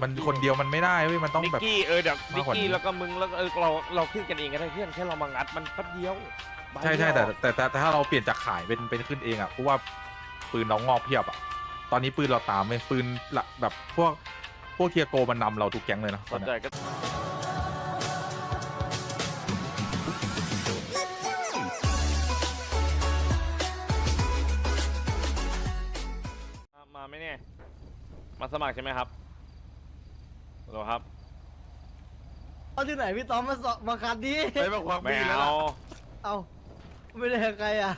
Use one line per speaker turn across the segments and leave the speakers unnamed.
มันคนเดียวมันไม่ได้เว้ยมันต้อง
นิก
แบบ
กี้เออเดี๋ยว
มา
นิก
กว่านี้
กี้แล้วก็มึงแล้วก็เออเราเราขึ้นกันเองก็ได้เพื่อนแค่เรามางัดมันแป๊บเดียวใบ
ใช่ใช่
เดี
แต่
ยว
แต่แต่แต่ถ้าเราเปลี่ยนจากขายเป็นเป็นขึ้นเองอะเพราะว่าปืนเรางอกเพียบอะตอนนี้ปืนเราตามเลยปืนละแบบพวกพวกเทียโกมันนำเราทุกแก๊งเลยนะต
ส
อน
น
เนี้
ใจ
ย
ก็มามาไหมเนี่ยมาสมัครใช่ไหมครับ ฮัลโหลครับ
เอาที่ไหนพี่ต้อมมาสอบมาคัดดิ
ไม่บอกความ
ไม่
มีแล้ว
เอา
ล่ะ
เอาไม่ได้ใครอะ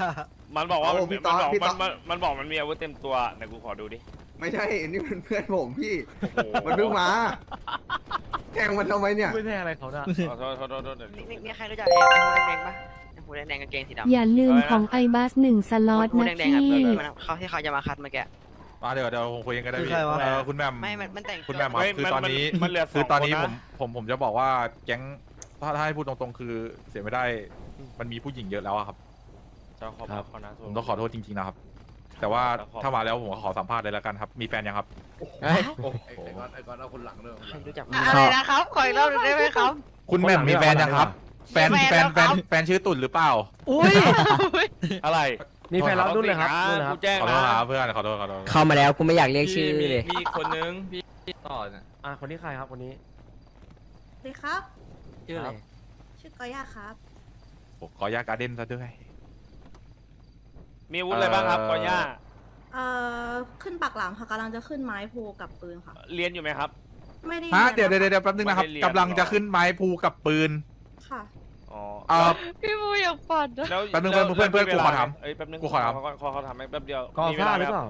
มันบอกว่า
โอ้
มัน
พี่
มัน
ต๊อด
บอก
พี่ต๊
มั
อนด
มันมันบอกมันมีอาวุธเต็มตัวไหนกูขอดูดิ
ไม่ใช่นี่มันเพื่อนผมพี่
โอ้โห
มันเพิ่งมาแทงมันทำไมเนี่ย
ไม่แน่อะไรเขาน่ะ
ขอโทษขอโทษขอโทษเดี๋ยว
นี่นี่นี่ใครรู้จักไอ้ไอ้หูแดงๆปะไอ้หูแดงๆกางเกงสีดำ
อย่าลืมของไอบัสหนึ่งสล็อต
หู
นะ
แดงๆ
พี่
อะที่มันเขาที่เขาจะมาคัดเมื่อกี้
มาเดี๋ยวเดี๋ยวผมคุยกันก็ได้
คือ
พี่
ใครวะ
เออคุณแหม่ม
ไม่มันมันแต่ง
คุณแหม่มครับ
ไม่
คือตอนนี้
มันเหลือส
คือ
อง
ตอนนี้
ค
ผ
นะ
มผมผมจะบอกว่าแก๊งถ้าถ้าให้พูดตรงๆ คือเสียไม่ได้ มันมีผู้หญิงเยอะแล้วอะครับ
เจ้าขอบ
ครับ
ขอนะ
ผมต้องขอโทษจริงๆนะครับ แต่ว่าถ้ามาแล้วผมก็ขอสัมภาษณ์เลยแล้วกันครับ มีแฟนยังครับ
ไอ้ก้อนไอ้ก้อนเอาคนหลังเลย
ใครรู้จัก
อะไรนะครับ
ขออีกรอบหนึ่งได้ไหมครับ
คุณแหม่มมีแฟนยังครับ แฟน
มี
แฟ
แฟ
น
น
แฟ
แล้ว
น
ครับ
แฟนชื่อตุ่นหรือเปล่า
อุ้ย
อะไร
มีแฟนรับนู่นเลยครับนู่นเลยครั
กู
บ
แจ้ง
ขอโทษ
นะครับ
เพื่อนขอโทษขอโทษ
เข้ามาแล้วกูไม่อยากเรียกชื่อ
มี
เลย
มีอีกคนนึงพี่พี่ต่อน่ะ
อะคนนี้ใครครับคนนี้
สวัสดีครับ
ชื่ออะไร
ชื่อกอย่าครับ
ผมขออนุญาตการ์เด้นซะด้วย
มีอาวุธอะไรบ้างครับ
เอ่อ
กอย่า
เอ่อ ขึ้นปักหลังค่ะกำลังจะขึ้นไม้พูกับปืนค่ะ
เรียนอยู่ไหมครับ
ไม่ได้
ฮะ
รีน
เดี๋ยวเดี๋ยวเดี๋ยวแป๊บนึงนะครับ
ไม่ได้เรียน
กำลังจะขึ้นไม้ภูกับปืน
ค่ะ
อ๋อ
เอ่อ
พี่บูอยากปัดนะ
แล้ว
แป๊บนึง
แล้ว
เพื่อนเพื่อนเพื่อน
แล้ว
กูขอถาม
เอ้ยแป๊บนึง
กูขอถาม
ขอขอถามแป๊บเดียว
กอ
มีเว
ซ่า
ลา
ห
ไหม
รือ
ค
เป
รับ
ล่า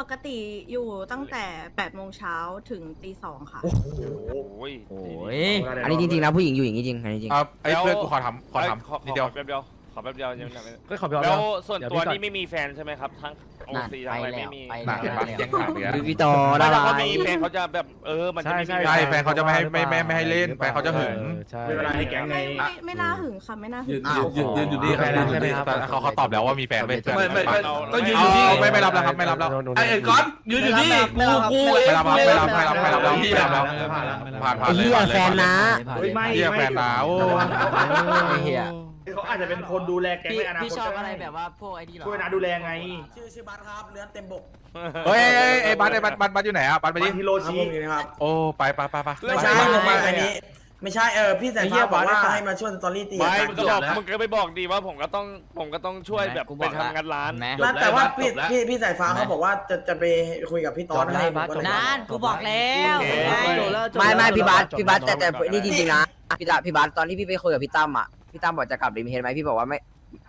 ปกติอยู่ตั้งแต่8โมงเช้าถึงตีสองค่ะ
โอ้ย
โอ้ย อันนี้จริงๆนะผู้หญิงอยู่อย่างนี้จริง อันนี้จริง
เอ่อไอ้เพื่อนกูขอถามขอถาม
ขอ
นิดเดียว
ขอแป๊บเดียว ขอแป๊บเดียวยังไม่
ก็ขอไปเอา
แล้ว
แล้ว
ส่วน
เดี๋ยว
ตัว
พี่ก่อน
นี่ไม่มีแฟนใช่ไหมครับ ทั้งโอ
นั่น
ซี
ไป
ทั้งอะไร
แล้
ไม่
ว
มี
ไป
หนัก
แล้ว
มากแก๊งหายไปแล้ว
ดูพี่ต่อ
ไม่
ได้
แต่เขามีแฟนเขาจะแบบเออมันจะไม่มี
ใช่
ใช่แฟนเขาจะไม่ให้ไม่ไม่ไม่ให้เล่นแฟนเขาจะหึง
ออใช่
เวลาให้แก๊งไง
ไม่ไม่ไม่น่าหึงค่ะไม่น่าหึง
อ้าว
ยืนยืนอยู่ดี
มีแฟนแล้วใช่ไหมครับ
แต่เขาเขาตอบแล้วว่ามีแฟนไม่
ไม่ไม่ไม่
เรา
ก็ยืน
เอา
อยู่ดี
เอาไม่ไม่รับแล้วครับไม่รับแล้ว
ไอ้ไอ้ก๊อตยืนอยู่ดีกูกู
ไม่รับครับไม่รับไม่รับไม่รับแล้ว
พี่
ไม่รับแล้วผ่านผ่าน
ไอ้
เลย
เหี้ย
ผ่านเลย
แฟนนะ
ไม่
เหี้ยแฟนนาโอ้
ไอ้เหี้ย
เขาอาจจะเป็นคนดูแลแก๊ง
พี่
ในอนาคต
พี่ชอบอะไรแบบว่าพวกไอ้นี่หรอ
ช่วยนะดูแลไง
ชื่อชื่อบัสครับเลือนเต็มบก
เฮ้ยเอ้ยเอ้ยบัสไอ้บัสบัสบัสอยู่ไหนอะบัสไปดิ
ฮิโรชิ
โอ้ไปไปไปไป
ไม่ใช่
ไป
ผมมา
ไป
อันนี้
ไม่ใช่เออพี่สายฟ้าบอกว่าให้มาช่วยสตอรี่ตี
ไม่
กัน
มึงก็บอกมึงก็ไปบอกดีว่าผมก็ต้องผมก็ต้องช่วยแบบไปทำงานร้าน
แม่
ไม่แต่ว่าพี่
จบแล้ว
พี่พี่สายฟ้าเขาบอกว่าจะจะไปคุยกับพี่ตอนให้ผมก็เลย
นานกูบอกแล้ว
โอเค
จบแล้วจบ
ไม่
แล้ว
ไม่พี่บัส
จบแล้ว
พี่บัสแต่แต่
จบแล้ว
นี่จริงๆนะพี่ตาพี่บัสตอนที่พี่ไปคุยกับพี่ตั้มอะ พี่ตั้มบอกจะกลับริมเฮดไหมพี่บอกว่าไม่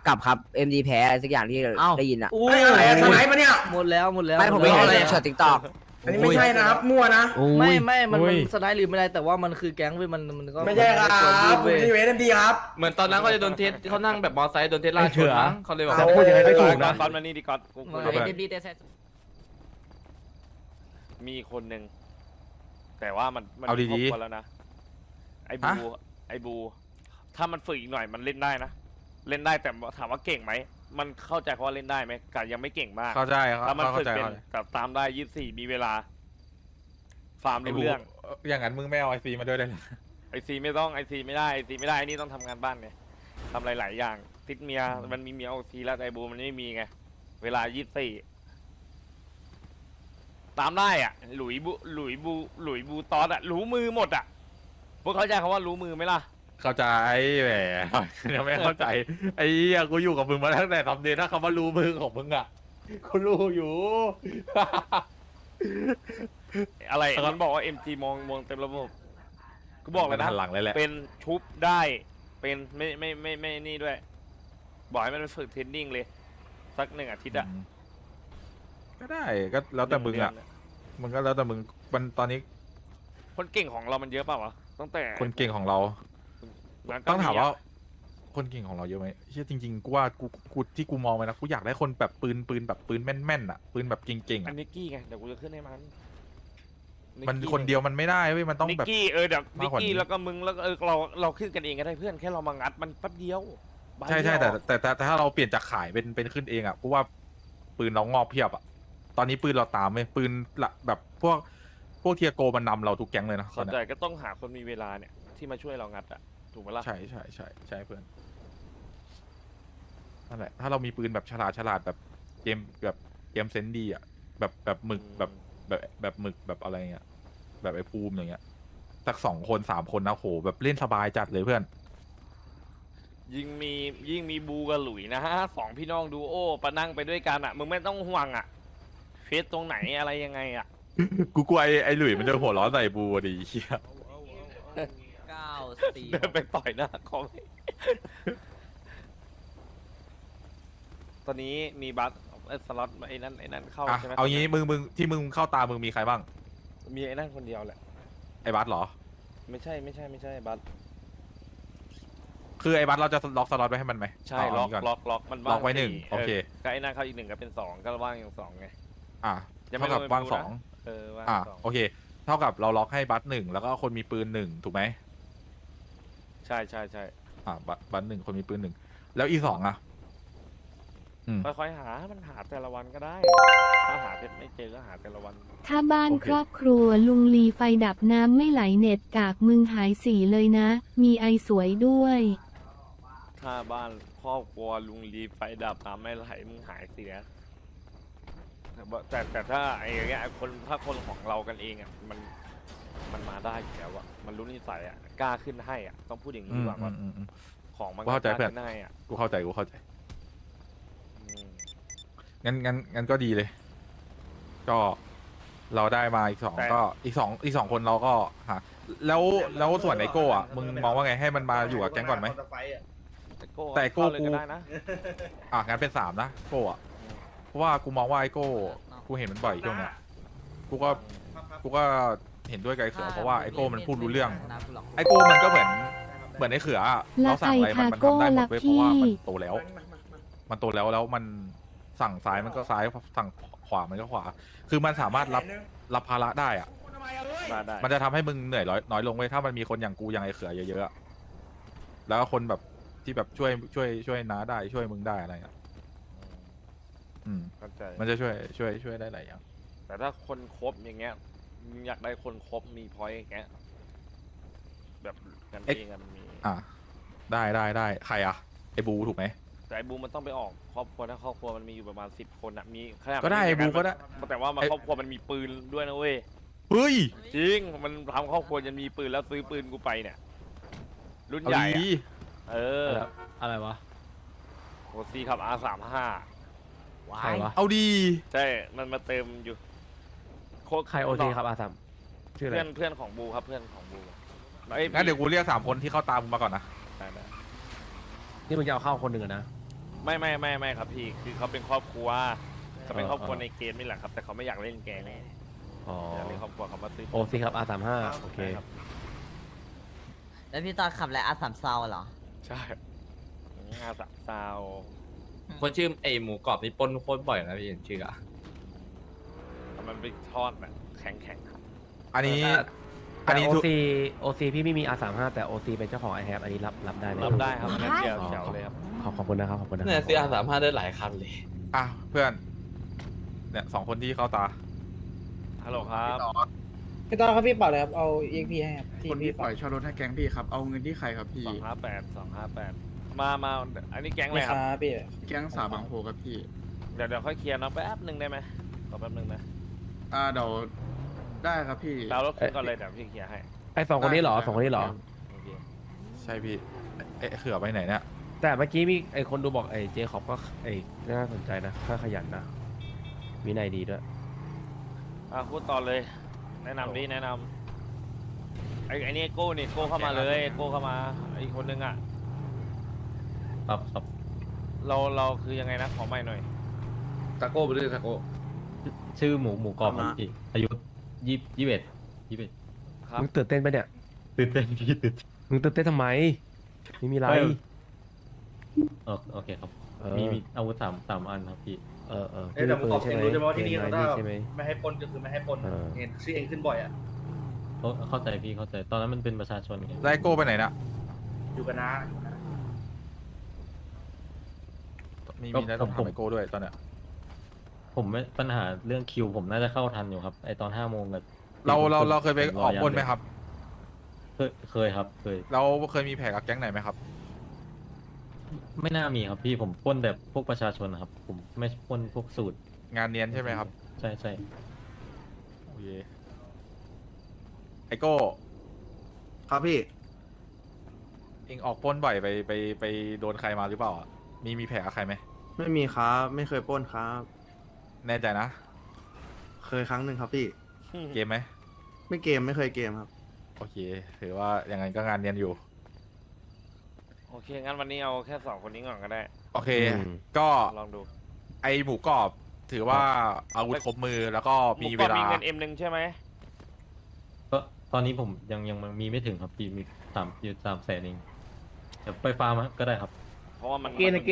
กลับครับเอ็มดีแพ้อะไรสักอย่างที่ได้ยินอะ
อุ้
เฮ้
ย
ยอะไรอะสไนป์ปะเนี่ย
หมดแล้วหมดแล้ว
ไม่ผมไม่
ห
เห็
ด
น
แล้ว
ในช็อตติ๊กต็อก
อันนี้ไม่ใช่นะครับมั่วนะ
ไม่ไม่มัน
อุ้
มัน
ย
สไนด์หรือไม่ได้แต่ว่ามันคือแก๊งเว้ยมันมันก็
ไม่ใช่ครับ
ตัว
คุ
เว้
ณ
ย
ที่เวสเอ็มดีครับ
เหมือนตอนนั้นเขาจะโดนเทสเขานั่งแบบมอไซค์โดนเทสลาชนมั้งเขาเลยบอก
แต่พูดยังไงไม่ถูกนะ
ก่อนมานี่ดีก่อนกูคุย
ครับ
เอ็มดีแต่แซ
มีคนหนึ่งแต่ว่ามันมัน
เอาดีๆ
ครบคนแล้วนะไอ้บูไอ้บู ถ้ามันฝึกอีกหน่อยมันเล่นได้นะ เล่นได้แต่ถามว่าเก่งไหม มันเข้าใจเขาว่าเล่นได้ไหมกายังไม่เก่งมาก
เข้าใจครับ
ถ้ามัน
เข้า
ฝึก
ใจ
เป็น
เข้าใจ
กับตามได้ยี่สี่มีเวลา ฟาร์ม
ไอ้
รู้
บู
เรื่อง
อย่างนั้นมึงไม่เอาไอซีมาด้วยเลย
ไอซีไม่ต้องไอซีไม่ได้ไอซีไม่ได้ไอนี่ต้องทำงานบ้านไงทำหลาย ๆ อย่าง ติดเมียมันมีเมียโอซีแล้วแต่ไอบูมันไม่มีไงเวลายี่สี่ตามได้อะ หลุยบูหลุยบูหลุยบูตอสอะรู้มือหมดอะพวกเขาใจคำว่ารู้มือไหมล่ะ
เข้าใจแหมยังไม่เข้าใจไอ้เหี้ยกูอยู่กับมึงมาตั้งแต่ทำเดนถ้าคำว่ารู้มือของมึงอะกูรู้อยู่
อะไร
ครับ
มันบอกว่าเอ็มจีมองมองเต็มระบบกูบอกเลยนะ
หันหลังเลยแหละ
เป็นชุบได้ เป็นไม่ไม่ไม่ไม่ไม่นี่ด้วย บอกให้มันไปฝึกเทรนนิ่งเลย สักหนึ่งอาทิตย์อะ
อืมก็ได้ก็แล้วแต่มึงอะ
หนึ่เดืน
มึงก็แล้วแต่มึงมันตอนนี้
คนเก่งของเรามันเยอะเปล่าวะตั้งแต่
คนเก่งของเรา
นั้นก็
ต้องถาม
อะ
ว่าคนเก่งของเราเยอะไหมเชื่อจริง ๆกูว่ากูกูที่กูมองไปนะกูอยากได้คนแบบปืนปืนแบบปืนแม่นๆอะปืนแบบเก่งๆ
อั
อะ
นนิกกี้ไงเดี๋ยวกูจะขึ้นให้มัน
มัน
กกี้
คนเดียวมันไม่ได้เว้ยมันต้อง
นิก
แบบ
กี้เออเดี๋ยว
มา
นิ
ก
ก
กว่านี้
กี้แล้วก็มึงแล้วก็เออเราเราขึ้นกันเองก็ได้เพื่อนแค่เรามางัดมันแป๊บเดียวใบ
ใช่ใช่
เดี
แต่
ยว
แต่แต่แต่ถ้าเราเปลี่ยนจากขายเป็นเป็นขึ้นเองอะกูว่าปืนเรางอกเพียบอะตอนนี้ปืนเราตามเลยปืนละแบบพวกพพวกเทียโกมันนำเราทุกแก๊งเลยนะตอ
เข้านใจ
เนี้ย
ก็ต้องหาคนมีเวลาเนี่ยที่มาช่วยเรางัดอะ ถูกไหมล่ะ
ใช่ใช่ใช่ใช่เพื่อนนั่นแหละ ถ้าเรามีปืนแบบฉลาดฉลาดแบบเกมแบบเกมเซนส์ดีอะแบบแบบหมึกแบบแบบแบบหมึกแบบอะไรเงี้ยแบบไอ้ภูมิอย่างเงี้ยสักสองคนสามคนนะโหแบบเล่นสบายจัดเลยเพื่อน
ยิ่งมียิ่งมีบูกับหลุยนะฮะสองพี่น้องดูโอประนั่งไปด้วยกันอะมึงไม่ต้องห่วงอะเฟซตรงไหนอะไรยังไงอะ
กูกลัวไอ้ไอ้หลุยมันจะหัวร้อนใส่บูอะดิเฮีย
เก้าสี่
เดินไปต่อยหน้าคอมตอนนี้มีบัสเอ้ยสล็อตไอ้นั่นไอ้นั่นเข้า
อะ
ใช่ไหม
เอางี้มึงมึงที่มึงเข้าตามึงมีใครบ้าง
มีไอ้นั่นคนเดียวแหละ
ไอ้บัสเหรอ
ไม่ใช่ไม่ใช่ไม่ใช่บัส
คือไอ้บัสเราจะล็อกสล็อตไว้ให้มันไหม
ใช่
เา
ล็
อั
อนก
นี้ก่อน
ล็อกล็อกมัน
ล็อกไว้หนึ่ง
สี่
โอเค
ก็ไอ้นั่นเข้าอีกหนึ่งก็เป็นสองก็ว่างอย่างสองไง
อะ
ยังไม่
เท่ากับ
รวม
ว่าง
บูนะ
สอง
เออว่าง
อะ
สอง
โอเค เท่ากับเราล็อกให้บัสหนึ่งแล้วก็คนมีปืนหนึ่งถูกไหม
ใช่ใช่ใช่
อะบัสบัสหนึ่งคนมีปืนหนึ่งแล้วอีสองอะ อืม
ค่อยๆหามันหาแต่ละวันก็ได้ ถ้าหาเพชรไม่เจอก็หาแต่ละวัน
ถ้าบ้าน
โอเค
ครอบครัวลุงลีไฟดับน้ำไม่ไหลเน็ตกากมึงหายสีเลยนะ มีไอสวยด้วย
ถ้าบ้านครอบครัวลุงรีไฟดับน้ำไม่ไหลมึงหายเสียแต่ว่าแต่แต่ถ้าไอ้อย่างเงี้ยไอ้คนถ้าคนของเรากันเองอะมัน มันมาได้อยู่แล้วอะมันรู้นิสัยอะกล้าขึ้นให้อะต้องพูดอย่างนี้
อื
ดี
ม
กว่า
อื
ว่าม
อืมอืม
ของมัน
กูเข้าใจ
กล้
เพื่อน
ขึ้นให้อะ
กูเข้าใจกูเข้าใจ
อืม
งั้นงั้นงั้นก็ดีเลย ก็เราได้มาอีกสองก็อีกสองอีกสองคนเราก็หาแล้วแล้วส่วนไอโก้อะมึงมองว่าไงให้มันมาอยู่กับแก๊งก่อนไหม
แต่โก้
แต่โก้
เข้าเลย
กู
ก็ได้นะ
อะงั้นเป็นสามนะโก้อะเพราะว่ากูมองว่าไอโก้กูเห็นมันบ่อยช่วงเนี้ยกูก็กูก็ เห็นด้วยกับไอเขือเพราะว่าไอโก้มันพูดรู้เรื่อง ไอโก้มันก็เหมือนเหมือนไอเขืออะ
แล้ว
เราสั่งอะไรมันมัน
ไอ้
ทำได้หมด
ทาโก้
เว้ยเพราะว่า
ลัคกี้
มันโตแล้ว มันโตแล้วแล้วมันสั่งซ้ายมันก็ซ้ายสั่งขวามันก็ขวา คือมันสามารถรับรับภาระได้อะ
ได้ได้
มันจะทำให้มึงเหนื่อยน้อยน้อยลงเว้ยถ้ามันมีคนอย่างกูอย่างไอเขือเยอะๆอะแล้วก็คนแบบที่แบบช่วยช่วยช่วยน้าได้ช่วยมึงได้อะไรอะอืม
เข้าใจ
มันจะช่วยช่วยช่วยได้หลายอย่าง
แต่ถ้าคนครบอย่างเงี้ยมึง อยากได้คนครบมีพอยต์อย่างเงี้ยแบบกันเองอะมันมี
อะได้ได้ได้ใครอะไอบูถูกไหม
แต่ไอ้บูมมันต้องไปออกครอบครัวถ้าครอบครัวมันมีอยู่ประมาณสิบคนอะมีขนาด
ก็ได้
มันมี
ไอ้บูก็ได้
แต่ว่ามัน
ไอ้
ครอบครัวมันมีปืนด้วยนะเว้ย
เฮ้ย
จริงมันทำครอบครัวจะมีปืนแล้วซื้อปืนกูไปเนี่ย รุ่น
เอา
ใหญ่
ดี
อะเออ
อะไรวะ
โหซีขับ R สามห้า
ใครวะ
เอาดี
ใช่มันมาเติมอยู่ โใค
รโอซีครับอาสามชื่ออะไร
เพื่อนเพื่อนของบูครับเพื่อนของบูไอ้
งั้นเดี๋ยวกูเรียกสามคนที่เข้าตามมึงมาก่อนนะ
ได้ได้
นี่มึงจะเอาเข้าคนหนึ่งอะนะ
ไม่ไม่ไม่ไม่ครับพี่คือเขาเป็นครอบครัวเขาเป็น
เออ
ครอบครัว
เออ
ในเกมนี่แหละครับ แต่เขาไม่อยากเล่นแกง
อ๋อ
อยากเล่นครอบครัวเขามาซื้อ
โอซีครับอาสามห้าโอเค
ใช่ครับ
แล้วพี่ตอนขับอะไรอาสามซาวเหรอ
ใช่งาสับซาว
คนชื่อไอหมูกรอบนี่ปล้นโคตรบ่อยนะพี่เห็นชื่ออะ
มันไปทอดแบบแข็งแข็งๆครับ
อันนี้ อั
อั
น
น
นี้
นี้โอ
ทุก
ซีโอซีพี่ไม่มีอาสามห้าแต่โอซีเป็นเจ้าของไอแฮปอันนี้รับรับได้ไหม
รับได้ครับงั้นเดี๋ยว
อ๋อ
เจ๋วเลยครับ
ขอบขอบคุณนะครับขอบคุณนะค
เนี่ย
รับ
ซื้ออาสามห้าได้หลายคันเลย
อะเพื่อน เนี่ยสองคนที่เข้าตา
ฮัลโหลครับ
พี่ตอนครับพี่เป่าเลยครับ เอา EXP ให้ครับที่
คนที่ปล่อยเช่ารถให้แก๊งพี่ครับ เอาเงินที่ใครครับพี่
สองห้าแปดสองห้าแปดมามาอันนี้แก๊งอะไร
ไม่
ค
ครับรับ พี่
แก๊งสาบางโพครับพี่
เดี๋ยวเดี๋ยวค่อยเคลียร์น้องแป๊บหนึ่งได้ไหมขอแป๊บหนึ่งนะ
อ่าเดี๋ยวได้ครับพี่
เรารถขึ้นก่อนเลยเดี๋ยวพี่เคลียร์ให้
ไอสองคนนี้เหรอสองคนนี้เหรอ
โอเค
ใช่พี่เอ๊ะเขือไปไหนเนี่ย
แต่เมื่อกี้มีไอคนดูบอกไอเจคอบก็ไอน่าสนใจนะค่าขยันนะมีนายดีด้วย
อะพูดต่อเลย แนะนำดิแนะนำไอ้ไอ้นี่โก้นี่โก้เข้ามาเลยโก้เข้ามาอีกคนนึงอะ
ครับครับ
เราเราคือยังไงนะขอใหม่หน่อย
ตะโก้ไปด้วยตะโก้ ชื่อหมูหมูกรอบครับพี่อายุยี่ยี่สิบเอ็ดยี่สิบเอ็ด
ครับ
มึงตื่นเต้นปะเนี่ย
ตื่นเต้นพี่ตื่นเต้น
มึงตื่นเต้นทำไม ไม่มีไร
เออโอโอเคครับ
เออ
มีมีอาวุธสามสามอันครับพี่
เออเออ
เอ้ยแต่ผมขอ
ใช่ไหม
รู้ใช่ไหมว่าที่นี่
เรีย
ถ้า
ใช่ไหม
ไม่ให้ปล้นก็คือไม่ให้ปล้น
เออ
เห็นชื่อเองขึ้นบ่อยอะ
เข้าเข้าใจพี่เข้าใจตอนนั้นมันเป็นประชาชนไง
แล้วไอโก้ไปไหนเนี่ย
อยู่กันนะอยู่กันนะ
มีมีแล้วต้องทำไอโก้ด้วยตอนเนี้ย
ผมไม่ปัญหาเรื่องคิว ผมน่าจะเข้าทันอยู่ครับไอตอนห้าโมงกับ
เราเราเราเคยไปออกปล้นไหมครับ
เคยเคยครับเคย
เราเคยมีแผลกับแก๊งไหนไหมครับ
ไม่น่ามีครับพี่ผมปล้นแต่พวกประชาชนนะครับ ผมไม่ปล้นพวกสูตร
งานเนียนใช่ไหมครับ
ใช่ใช่
โอเคไอโก้
ครับพี่
เองออกปล้นบ่อยไปไปไปโดนใครมาหรือเปล่าอะมีมีแผลกับใครไหม
ไม่มีครับ ไม่เคยปล้นครับ
แน่ใจนะ
เคยครั้งหนึ่งครับพี่
เกมไหม
ไม่เกมไม่เคยเกมครับ
โอเค ถือว่าอย่างนั้นก็งานเนียนอยู่
โอเค งั้นวันนี้เอาแค่สองคนนี้ก่อนก็ได้
โอเคก็
ลองดู
ไอหมูกรอบ ถือว่าอาวุธครบมือแล้วก็มีเวลา
มีเงินเอ็มหนึ่งใช่ไหม
ก็ตอนนี้ผมยังยังมีไม่ถึงครับพี่มีสามอยู่สามแสนเองเดี๋ยวไปฟาร์มก็ได้ครับ
เพราะว่ามัน
เกนเก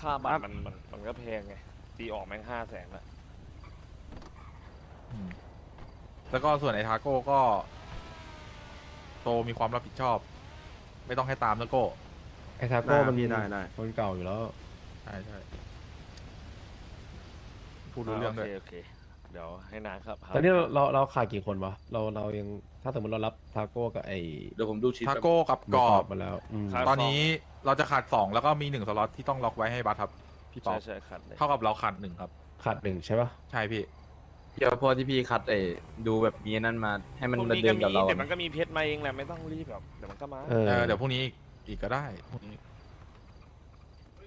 ค่าบัตรมันมันมันก็แพงไง ตีออกแม่งห้าแสนละ
อืมแล้วก็ส่วนไอทาโก้ก็ โตมีความรับผิดชอบ ไม่ต้องให้ตามนะโก้
ไอ้ทาโก้มัน
ได้ได้
คนเก่าอยู่แล้ว
ใช่ใช่พูดรู้เรื่องด้วย
โอเคโอเค เดี๋ยวให้นานครับ
ตอนนี้เราเราเราขาดกี่คนวะ เราเรายังถ้าสมมติเรารับทาโก้กับไอ้
เดี๋ยวผมดูชีต
ทาโก้กับ
ห
ก
มู
รอบ
มาแล้วอืม
ครับ
ตอนนี้เราจะขาดสองแล้วก็มีหนึ่งสล็อตที่ต้องล็อกไว้ให้บัสครับ พี่ป๊
ใช่
อป
ใช่ครับเลย
เท่ากับเราขาดหนึ่งครับ
ขาดหนึ่งใช่ปะ
ใช่พี่
เดี๋ยวพอที่พี่คัดเอดูแบบมีนั่นมาให้มัน
พรุ่ง
มา
นี้
เดิ
ก็
น
มี
กับเรา
เดี๋ยวมันก็มีเพชรมาเองแหละไม่ต้องรีบแบบเดี๋ยวมันก็มา
เออ
เออเดี๋ยวพรุ่งนี้อีกก็ได้พรุ่งนี้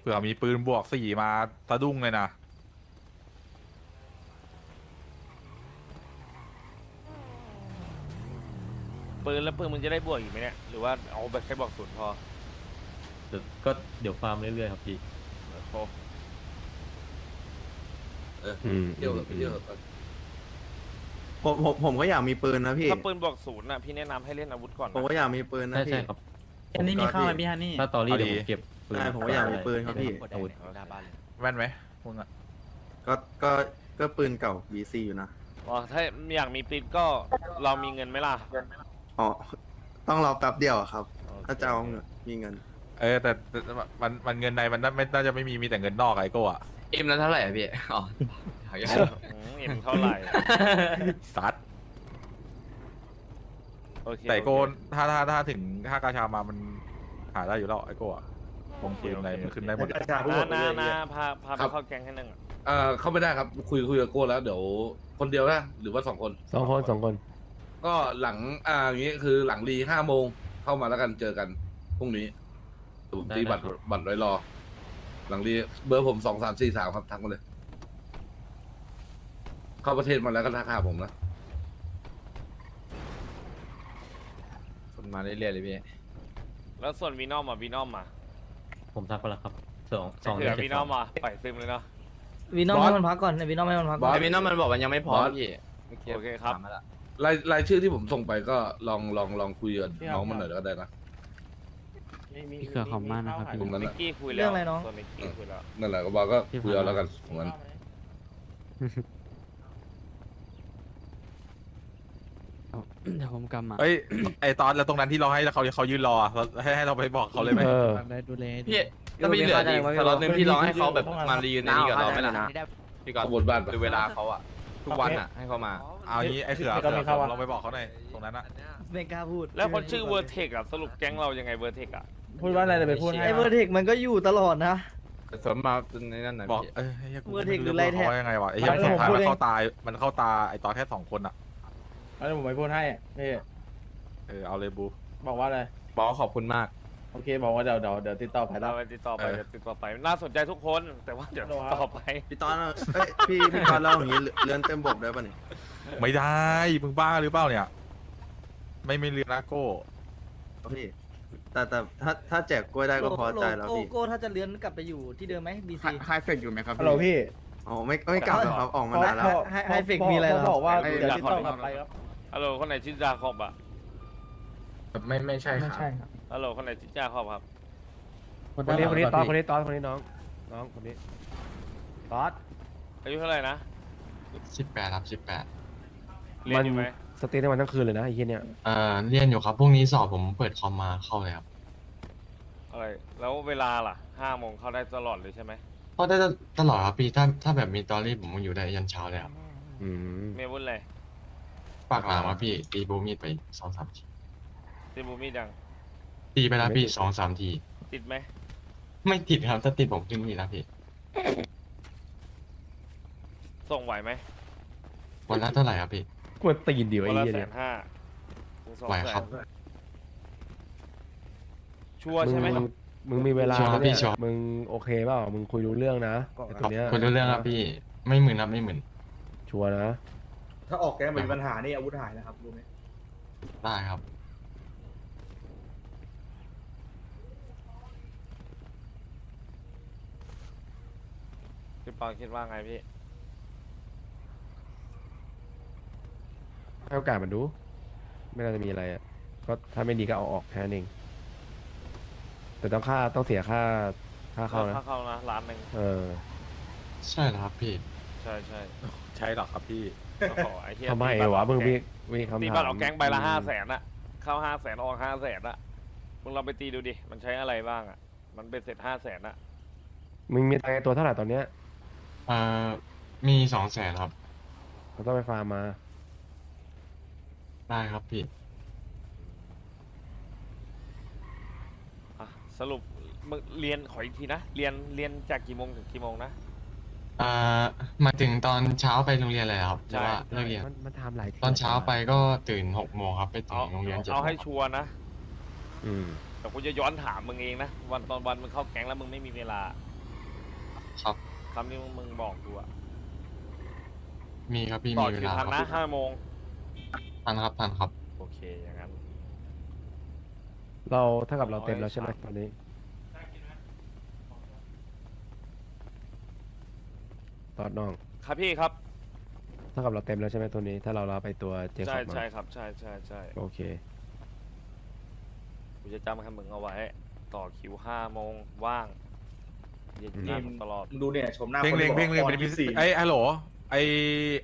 เผื่อมีปืนบวกสี่มาสะดุ้งเลยนะ
ปืนแล้วปืนมึงจะได้บวกอีกไหมเนี่ยหรือว่าเอาแบบแค่บอกศูนย์พอ
เดี๋ยวก็เดี๋ยวฟาร์มเรื่อยๆครับพี่
โอ้
อืม
เดี๋ยว
อืม
เดี๋ยวผมผมผมก็อยากมีปืนนะพี่
ถ้าปืนบอกศูนย์น่ะพี่แนะนำให้เล่นอาวุธก่อน
ผม
นะ
ก็อยากมีปืนนะ
ใช่
พี่
ใช่ครับ
อันนี้มีข้าวไหมพี่ฮัน
ถ้าตอรี่เดี๋ยวผมเก็บปืน
ใช่ผมก็อยากมีปืนครับพี่
อาวุธ
แว่นไหมพวกนั้น
ก็ก็ก็ปืนเก่า BC อยู่นะ
อ๋อถ้าอยากมีปืนก็เรามีเงินไหมล่ะ
อ๋อ ต้องรอแป๊บเดียวอะครับ ถ้าจะเอาเงินมีเงิน
เออแต่แต่มันมันเงินในมันน่าไม่น่าจะไม่มีมีแต่เงินนอกอะไอโก้อะ
อ็มแล้วเท่าไหร่อะพี่ อ๋อ
อืมเอ็มเท่าไหร่
ซัด
โอเค
แต่ไอโก้
โอเค
ถ้าถ้าถ้าถึงถ้ากาชามามันหาได้อยู่แล้วไอโก้อะวงปืนอะไรมันขึ้นได้หมด
นะนะนะพาพาไปเข้าแก๊งให้หนึ่งอะ
เอ่อเข้าไม่ได้ครับ คุยคุยกับโก้แล้วเดี๋ยวคนเดียวนะหรือว่าสองคน
สองคนสองคน
ก็หลังอ่าอย่างงี้คือหลังรีห้าโมงเข้ามาแล้วกันเจอกันพรุ่งนี้เดี๋ยวผมตีบัตรบัตรไว้รอ หลังรีเบอร์ผมสองสามสี่สามครับทักมาเลย เข้าประเทศมาแล้วก็ทักหาผมนะ
คนมาเรื่อยๆเลยพี่
แล้วส่วนวีนอมอะวีนอมอะ
ผมทักไปแล้วครับสองสอง
เหลื
เดือ
อนวีนอมอะปล่อยซึมเลยเนาะ
วีนอมให้มันพักก่อนวีนอมให้มันพักก่อน
ไอพี่น้องมันบอกว่ายังไม่พร้อม
บอส
พี่มื่กี้
โอเคครับ
ถามมาละ
รายรายชื่อที่ผมส่งไปก็ลองลองลองคุยกับน้องมันหน่อยก็ได้นะ
พี่เขือขอบมากนะครับพี่
ตรงนั้น
นิ
น่ะ
กกี้คุยแล้ว
เรื่องอะไรน้อง
ส่วนนิกกี้คุยแล้ว
นั่นแหละก็บอกก็คุยเอาแล้วกันตรงนั้น
เดี๋ยวผมกำมา
เอ้ยไอตอนแล้วตรงนั้นที่เราให้เขาเขายืนรออะเราให้ให้เราไปบอกเขาเลยไหม
เออ
พี่ถ้าพี่เหลืออีกสล็อตหนึงพี่ลองให้เขาแบบมารีนในนี้กับเราไหมล่ะพี่ก่อน
ขบวนบ้านปะ
ดูเวลาเขาอะทุกวันอะให้เขามา
เอางี้ไอเขือ
ไม่ต้องมีเข้าอะ
เราไปบอกเขาหน่อยตรงนั้นอะ
ไม่กล้าพูด
แล้วคนชื่อเวอร์เทคอะสรุปแก๊งเรายังไงเวอร์เทคอะ
พูดว่าอะไรไปพูดให้ไอ้เวอร์เทคมันก็อยู่ตลอดนะ
สมมาในนั้นนะ
บอก
พี่
เออไอ้เหี้ยกู
เมื่อ
ไม่
เทคหรื
รู้
อไร
ว่า
แท็ก
เขาว่ายังไงวะไอ้เหี้ย
ไม่
สุดท้าย
ผมพูด
มัน
เอง
เข้าตา มันเข้าตาไอตอนแค่สองคนอะ
อันนี้ผมไปพูดให้พี่
เออเอาเลยบู
บอกว่าอะไร
บอกว่าขอบคุณมาก
โอเคบอกว่าเดี๋ยวเดี๋ยวเดี๋ยวติดต่อภายหลั
เรา
ง
ไปติดต่อไป
เออ
เดี๋ยวติดต่อไปน่าสนใจทุกคนแต่ว่าเดี๋ยว
โดนครับ
ต่อไป
พี่ตอนอะเอ้ยพี่พี่ตอนเล่าอย่างนี้เรือนเต็มบกได้ปะเนี่ย
ไม่ได้มึงบ้าหรือเปล่าเนี่ย ไม่ไม่เรียนนะโก้
พี่ แต่แต่ถ้าถ้าแจกกล้วยได้ก็พอใจแล้ว
โก้
พี่
โก้ถ้าจะเลื้อนกลับไปอยู่ที่เดิมไหมบีซี
ไฮเฟกอยู่ไหมครับ
ฮัลโหลพี่
อ๋อไม่ไม่กลับแล้วครับออกมานานแล้ว
ไฮไฮเฟกมีอะไรเหรอบอกว่า
ไอ้
เดี๋ยวติดต่อกลับไปครับ
ฮัลโหลคนไหนชื่อจาขอบอะ
ไม่ไม่ใช่ครับ
ฮัลโหลคนไหนชื่อจาขอบครับ
คนนี้คนนี้ตอนคนนี้ตอนคนนี้น้อง น้องคนนี้ตอด
อายุเท่าไหร่นะ
สิบแปดครับสิบแปด
เรียนอยู่ไหม
สตรีทั้งวันทั้งคืนเลยนะไอ้เหี้ยเนี่ย
เอ่อเรียนอยู่ครับพรุ่งนี้สอบผมเปิดคอมมาเข้าเลยครับ
อะไรแล้วเวลาล่ะห้าโมงเข้าได้ตลอดเลยใช่ไหม
เพราะได้ตลอดครับพี่ถ้าถ้าแบบมีตอรี่ผมอยู่ได้ยันเช้าเลยครับ
อืม
เมย์วุ้นเลย
ปากหลามอะพี่ตีบูมีดไปสองสามที
ตีบูมีดยัง
ตีไปแล้วพี่สองสามที
ติดไหม
ไม่ติดครับถ้าติดผมขึ้นมีแล้วพี่
ส่งไหวไหม
วันละเท่าไหร่ครับพี่
กวนตีนเดียว
วั
ไอ้
นละ
เหี้ย
แส
เนี่ย
นห้าถึงสอง
ไหว
แส
ครับ
นชัวร์ใช่ไหม
มึงมึงมีเวลา
ชัวร์ครับ
ไหม
พี่
เนี่ย
ชัวร์
มึงโอเคเปล่ามึงคุยรู้เรื่องนะไอ้ตัวเนี้ย
คนรู้เรื่องครับพี่ไม่หมื่นครับไม่หมื่น
ชัวร์นะ
ถ้าออกแกงมีปัญหานี่อาวุธหายนะครับรู้ไหม
ได้ครับ
พี่ปอนคิดว่าไงพี่
ให้โอกาสมันดู ไม่น่าจะมีอะไรอะก็ถ้าไม่ดีก็เอาออกแค่นั้นเองแต่ต้องค่าต้องเสียค่าค่าเข้านะ
ค่าเข้านะล้านหนึ่ง
เออ
ใช่เหรอครับพี่
ใช่ใช่
ใช่หรอครับพี่
โอ้โหไอ้เหี้ย
ทำไม
ตีบัตร
วะ
ออก
มึง
แก๊
มีมีคำถาม
ตีบัตรออกแก๊งใบละห้าแสนอะเข้าห้าแสนออกห้าแสนอะมึงลองไปตีดูดิ มันใช้อะไรบ้างอะมันเป็นเสร็จห้าแสนอะ
มึงมีตังค์ในตัวเท่าไหร่ตอนเนี้ย
เอ่อ มีสองแสนครับ
เราต้องไปฟาร์มมา
ได้ครับพี่
อะสรุปมึงเรียนขออีกทีนะเรียนเรียนจากกี่โมงถึงกี่โมงนะ
เอ่อมาถึงตอนเช้าไปโรงเรียนเลยครับห
ใช่
รือว่าเลิกเรียน
มันมันทำหลายที
ตอนเช้าไปก็ตื่นหกโมงครับไปถึ
เอา
งโรงเรียนเจ็ด
เอา
โม
ให้
งครับ
ชัวร์นะ
อืม
แต่กูจะย้อนถามมึงเองนะวันตอนวันมึงเข้าแก๊งแล้วมึงไม่มีเวลา
ครับ
คำที่มึงบอกกูอะ
มีครับพี่
ต่อ
มีเว
คิว
ลา
ทัน
ค
นะ
รับ
ห้าโมง
ทันครับทันครับ
โอเคอย่างนั้น
เราเท่ากับเราเต็มแล้วใช่ไหมตอนนี้ ตอดน้อง
ครับพี่ครับ
เท่ากับเราเต็มแล้วใช่ไหมตัวนี้ ถ้าเรารับไปตัวเจค
ใช่
อบมา
ใช่ครับ ใช่ใช่ใช่
โอเค
กูจะจำให้มึงเอาไว้ ต่อคิวห้าโมงว่าง เย็น
อืม
หน้าตลอด
ดูเนี่ยชมหน้า
เพลง
คน
เล่ง
ที่
เพลงเล่ง
บอก
เป็นพิ
ก่
เศษไอ้ฮัลโหล ไอ้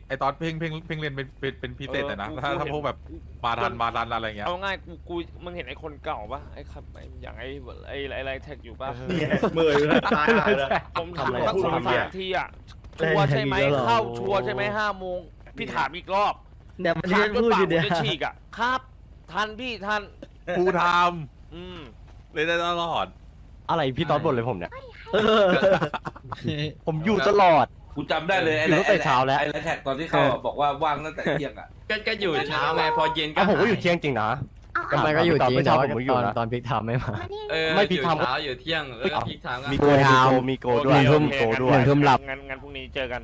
ไอ้ตอนเพลงเพลงเพลงเล่นเป็นเป็นเป็นพิเศษหน่อยนะ
เออ
ถ้า
กู
ถ้า
เห็น
พวกแบบมาทันมาทันอะไรเงี้ย
เอาง่ายกูกูมึงเห็นไอ้คนเก่าปะไอ้ครับไอ้อย่างไอ้ไอ้ไอ้ไรแท็กอยู่ปะ
เนี่ยเมื่อยเลยตายหาเลย
ผมถาม
ทำอะไร
ตั้ง
พูด
สอง
เมื่อกี้
สามทีอะชัวร์ใช่ไหมเข้าชัวร์ใช่ไหมห้าโมงพี่ถามอีกรอบ
เนี่ยมัน
ถา
ยื
ม
น
จน
พูด
ปา
อกยู่
ผม
เนี่ย
จะฉีกอะครับ ทันพี่ทัน
กูท
อืมำ
เลยได้ตลอด
อะไรพี่ตอดบ่นเลยผมเนี่ย
เออ
ผมอยู่ตลอด
กูจำได้เลยไอ้
อยู่ตั้งแต่เช้าแล้ว
ไอ้แท็กตอนที่เขาอะบอกว่าว่างตั้งแต่เที่ยงอะ
ก็ก็อยู่เช้าไงพอเย็นก็
อะผมก็อยู่เที่ยงจริงนะ
ก็มันก็อยู่จริงแต่ว่า
ผมก็อยู่
ตอน
นะ
ตอนพิกทำไม่มา
เออ
ไม่พี่
อยู่
ทำ
เช้าอยู่เที่ยงแล้วก็พีคไทม์ก็
มีโกมีโกมีโกด้วย
โอเค
ทุ่ม
โอเค
โกด้วย
งั้น
ทุ่มหลับ
งั้นงั้นพรุ่งนี้เจอกัน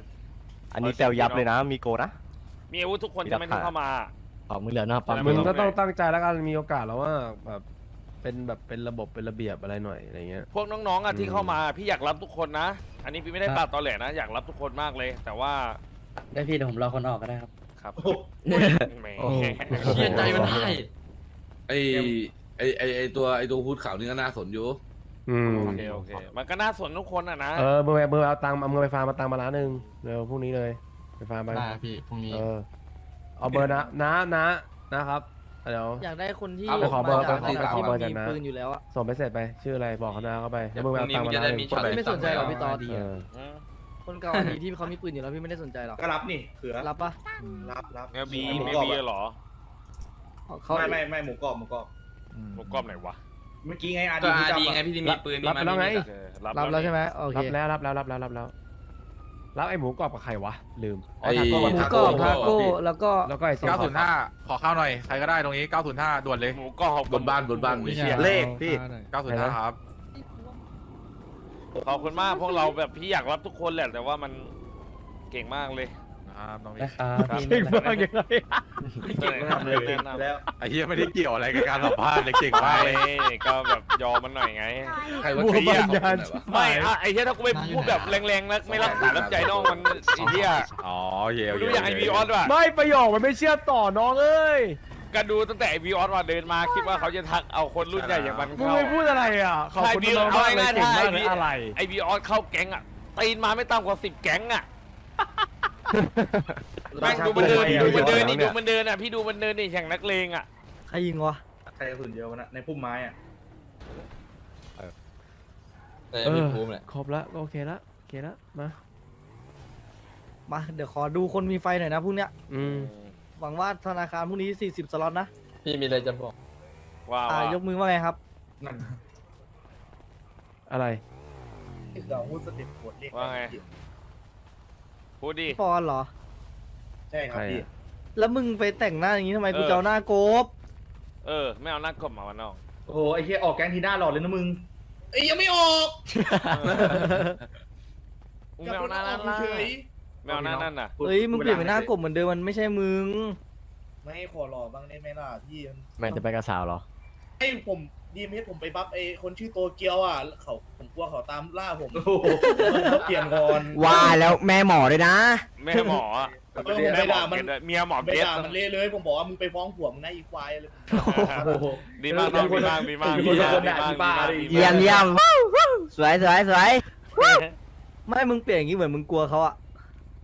อันนี้แซวยับเลยนะ มีโกนะ
มีอาวุธทุกคนใช่ไหมที่เข้ามา
ของมึงเหลือหน้าปั๊ม
แต่
มึง
ไต้
ก็
อง
ต้องตั้งใจแล้วกันมีโอกาสแล้วว่าแบบเป็นแบบเป็นระบบเป็นระเบียบอะไรหน่อยอะไรเงี้ย
พวกน้องๆอะที่
อืม
เข้ามา พี่อยากรับทุกคนนะ อันนี้พี่ไม่ได้ปาดตอแหลนะ อยากรับทุกคนมากเลย แต่ว่า
ได้พี่เดี๋ยวผมรอคนออกก็ได้ครับ
ครับแหม
โอ้โห
เชื่อใจมันได้
ไอ้ไอ้ไอ้ไอ้ตัวไอ้ตัวพูดข่าวนี่ก็น่าสนอยู่
อืม
โอเคโอเค มันก็น่าสนทุกคนอะนะ
เออเบอร์เบอร์เอาตังค์เอาเงินไปฟาร์มมาตังค์มาล้านหนึ่งเร็วพรุ่งนี้เลยไปฟาร์มไป
ได้ครับพี่พรุ่งนี้
เออเอาเบอร์นะนะนะนะครับ เดี๋ยว
อยากได้คนที่
ไปขอเบอร์
มาจาก
ไปขอ
ที่
เบอร์
มี
จากน้า
ปืนอยู่แล้วอะ
ส่งไปเสร็จไป ชื่ออะไรบอกเขานาเข้าไปแล้วมึงไปเอาตังค์มาล้านหนึ่ง
พรุ่งนี้มันจะได้มีช็อต
ไม่สนใจหรอกพี่ตอด
เออ
อืม
คนเก่าอันนี้ที่เขามีปืนอยู่แล้วพี่ไม่ได้สนใจหรอก
ก็รับนี่เขือ
รับปะ
รับรับ
แมวบี
หมู
ไม่
กรอบ
บี
อะ
เหรอ
เขา
ไม่ไม่ไม่หมูกรอบหมูกรอบ
หมูกรอบไหนวะ
เมื่อกี้ไงอา
ก็
ดี
อา
ที่
ดี
จำ
ไง
อะ
พี่ที่มีปืน
รับไปแล้วไง
โอเค
รับแล้วใช่ไหมโอเค
รับแล้วรับแล้วรับแล้วรับแล้ว รับไอ้หมูกรอบกับใครวะลืม
ไอ้
อ๋อ
หมู
ทาก
ร
โก้
อบทาโก้แล้วก็
แล้วก็ไอ้เสียงขอ
905 ขอข้าวหน่อย ใครก็ได้ตรงนี้ 905 ด่วนเลย
หมูกรอบบ
นบ้านบนบ้าน
โอ้ยเหี้ย
เลขพี่
905 ครับ
ขอบคุณมากพวกเราแบบพี่อยากรับทุกคนแหละ แต่ว่ามันเก่งมากเลย
นะ ครับน้องพี่
นะครับ
ครับ
พี่
เก่งมากยังไง
แนะนำเลยแนะนำ
แล้ว
ไอ้เหี้ยไม่ได้เกี่ยวอะไรกับการสัมภาษณ์เลยเก่งมากเลย
ไม่ก็แบบยอมมันหน่อยไง
ใครว่า
บัว
ใคร
บา
อยาก
นยาน
ไม่อะไอ้เหี้ยถ้ากูไปพูดแบบแรงๆแล้วไม่รักษาน้ำใจน้องมันไอ้เหี้ย
อ๋อโอเคโอ
กู
เค
ดูอย่างไอวีออสว่ะ
ไม่ประโยคมันไม่เชื่อต่อน้องเอ้ย
ก็ดูตั้งแต่ไอวีออสว่าเดินมาคิดว่าเขาจะทักเอาคนรุ่นใหญ่อย่างมัน
มึง
เข้า
ไปพูดอะไรอะขอบคุณ
ใช่
น้องมากเลย
เอาง่ายๆ
เก่งมาก
ถ้าไอ้
เล
พี่
ยอะไร
ไอวีออสเข้าแก๊งอะตีนมาไม่ต่ำกว่าสิบแก๊งอะ แม่งดูมันเดินดูมันเดินนี่ดูมันเดินอะพี่ดูมันเดินนี่อย่างนักเลงอะ
ใครยิงวะ
ใครกระสุนเยอะวะนะในพุ่มไม้อะ
แต่
เอ
มี
อ
ภูมิแหละ
ครบละก็โอเคละโอเคละมา
มา เดี๋ยวขอดูคนมีไฟหน่อยนะพรุ่งเนี้ย
อืม
หวังว่าธนาคารพรุ่งนี้ 40 สล็อตนะ
พี่มีอะไรจะบอก
ว่า
อ่า
ว่าย
กมือว่าไงครับ
อะไร
เราพูดสเต็ปโคตรเรียก
ว่าไง พูดดิ
ปอนเหรอ
ใช่ครับ
ใคร
พี่
อะ
แล้วมึงไปแต่งหน้าอย่างนี้ทำไม
เออ
กูจะเอาหน้าโกบ
เออ ไม่เอาหน้ากลมมาวันนอก
โอ้โหไอ้เหี้ยออกแก๊งทีหน้าหล่อเลยนะมึงเอ้ยยังไม่ออก
มึงไม่เอาหน้านั่นล่ะ
เฉย
ไม่เอาหน้านั่นน่ะ
เฮ้ยมึงเปลี่ยนเป็นหน้ากบเหมือนเดิมมันไม่ใช่มึง
ไม่ให้ขอหล่อบ้างได้ไหมล่ะพี่มัน
แม่จะไปกับสาวเหรอ
ให้ผม ดีมให้ผมไปบัฟไอ้คนชื่อโตเกียวอะเขาผมกลัวเขาตามล่าผมเปลี่ยนก่อน
ว่าแล้วแม่หมอด้วยนะ
แม่หมออะ
เออผมไป
แม่หมอ
ด่ามัน
เกลียดด้วยเมียหมอ
ไป
เบส
ด่ามันเละเลยผมบอกว่ามึงไปฟ้องผัวมึงนะอีควายเลย
ดีมากน้องดีมากดีมากดีมากดีมากดีมากดีมาก
เยี่ยมเยี่ยมสวยสวยสวย
ไม่มึงเปลี่ยนอย่างนี้เหมือนมึงกลัวเขาอะ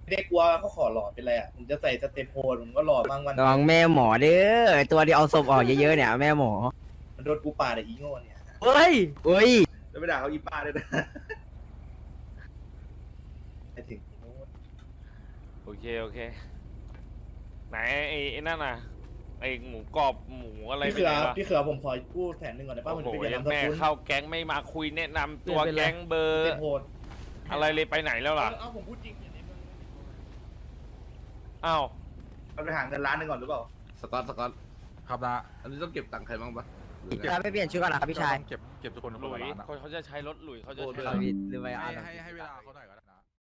ไม่ได้กลัวเขาขอหล่อเป็นไรอะผมจะใส่สเต็ปโพนผมก็หล่อบ้างวัน
ระวังแม่หมอเด้อไอ้ตัวที่เอาศพออกเยอะๆเนี่ยแม่หมอ
มัน โดนกูปาดไอ้อีโง่เนี่ย
เฮ้ย
เอ้ย
แล้วไปด่าเขาอีป้าด้วยนะไปถึงอีโง่
โอเค โอเค ไหนไอ้ไอ้นั่นน่ะไอ้หมูกรอบหมูอะไร
พี่
ไป
เขื
ไหน
อ
วะ
พี่เขือผมขอพูดแสนหนึ่งก่อนได้ป่ะ
โอ้
มัน
โห
ไปเปลี่ยน
ยั
นางมส
แม่
กุล
เข้าแก๊งไม่มาคุยแนะนำตัว
เปลี่ยนเป็นไร
แก๊งเบอ
ส
ร์
เต็ปโพน
อะไรเลยไปไหนแล้วล่ะ
เอ้าผมพูดจริงอย่างนี้มึง
อ้าว
มันไปหาเงินล้านหนึงก่อนหรือเปล่า
สกอตสกอต
ครับนะ
อันนี้ต้องเก็บตังค์ใครบ้างปะ หรือไง
จะไปเปลี่ยนชุดก่อนนะครับพี่ชาย
เก็บเก็บทุกคน
ห
ค
ลุ
นละ
ย
ล้านอะ
เขาเขาจะใช้รถหลุยเขาจะ
โอ้
ใช้
ด้วย
รถ
หรือไป
ให้
อ่าน
ให้ให้เวลาเขาหน่อยก็